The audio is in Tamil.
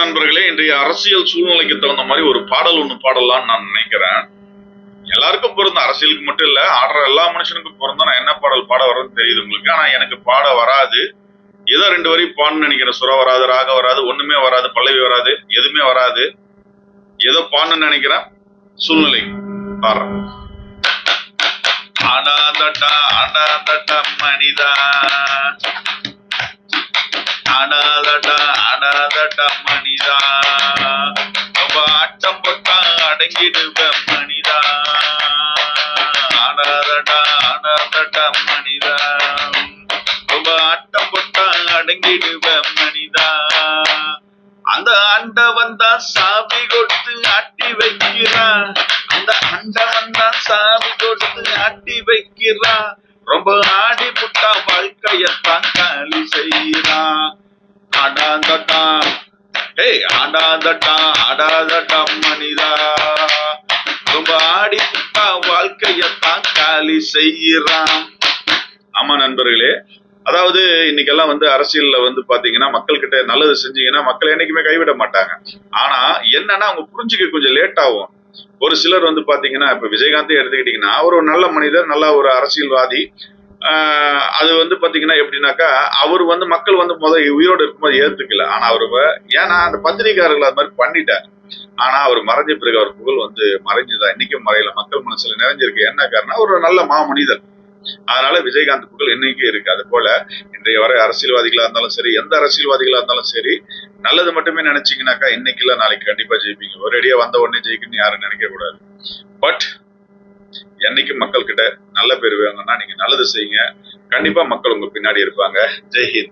நண்பர்களே இன்றைய அரசியல் சூழ்நிலைக்கு தகுந்த மாதிரி ஒரு பாடல் ஒன்று பாடலாம்னு நான் நினைக்கிறேன். எல்லாருக்கும் பிறந்த அரசியலுக்கு மட்டும் இல்ல ஆடுற எல்லா மனுஷனுக்கும் பிறந்தா நான் என்ன பாடல் பாட வரேன்னு தெரியுது உங்களுக்கு. ஆனா எனக்கு பாட வராது. ஏதோ ரெண்டு வரி பாடணும்னு நினைக்கிறேன். சுர வராது ராக வராது ஒண்ணுமே வராது பல்லவி வராது எதுவுமே வராது. ஏதோ பாடணும்னு நினைக்கிறேன். சூழ்நிலை பாடுறேன். அடாதட்டா அடாதட்டா மனிதா. அடாதடா அடாதடா அடங்கிடுவ மனிதா. ஆடாதடா ஆடாதடா மனிதா. ரொம்ப ஆட்டம் போட்டா அடங்கிடுவ மனிதா. அந்த அண்ட வந்தா சாவி கொடுத்து ஆட்டி வைக்கிறான் அந்த அண்ட வந்தா சாவி கொடுத்து ஆட்டி வைக்கிறான் ரொம்ப ஆடி புட்டா வாழ்க்கையத்தான் காலி செய்யறான் அடாதட்டா ஏய் அடாதட்டா அடாதட்டா மனிதா. ரொம்ப ஆடி வாழ்க்கையத்தான் காலி செய்யறான் ஆமா நண்பர்களே அதாவது இன்னைக்கெல்லாம் வந்து அரசியல்ல வந்து பாத்தீங்கன்னா மக்கள் கிட்ட நல்லது செஞ்சீங்கன்னா மக்கள் என்னைக்குமே கைவிட மாட்டாங்க. ஆனா என்னன்னா அவங்க புரிஞ்சுக்க கொஞ்சம் லேட் ஆகும். ஒரு சிலர் வந்து பாத்தீங்கன்னா இப்ப விஜயகாந்தே எடுத்துக்கிட்டீங்கன்னா அவர் ஒரு நல்ல மனிதர் நல்ல ஒரு அரசியல்வாதி. அது வந்து பாத்தீங்கன்னா எப்படின்னாக்கா அவர் வந்து மக்கள் வந்து முத உயிரோடு இருக்கும்போது ஏத்துக்கல. ஆனா அவர் ஏன்னா அந்த பத்திரிகையாளர்கள் அது மாதிரி பண்ணிட்டார். ஆனா அவர் மறைஞ்ச பிறகு அவர் புகழ் வந்து மறைஞ்சுதான் இன்னைக்கும் மறையல. மக்கள் மனசுல நிறைஞ்சிருக்கு. என்ன காரணம் ஒரு நல்ல மா மனிதர் அதனால விஜயகாந்த் புகழ் இன்னைக்கும் இருக்கு. அது போல இன்றைய வரை அரசியல்வாதிகளா இருந்தாலும் சரி எந்த அரசியல்வாதிகளா இருந்தாலும் சரி நல்லது மட்டுமே நினைச்சீங்கன்னாக்கா இன்னைக்கு இல்ல நாளைக்கு கண்டிப்பா ஜெயிப்பீங்க. ஒரேடியா வந்த உடனே ஜெயிக்கணும்னு யாரும் நினைக்க கூடாது பட் என்னைக்கு மக்கள் கிட்ட நல்ல பேர் வேணும்னா நீங்க நல்லது செய்யுங்க. கண்டிப்பா மக்கள் உங்க பின்னாடி இருப்பாங்க. ஜெய்ஹிந்த்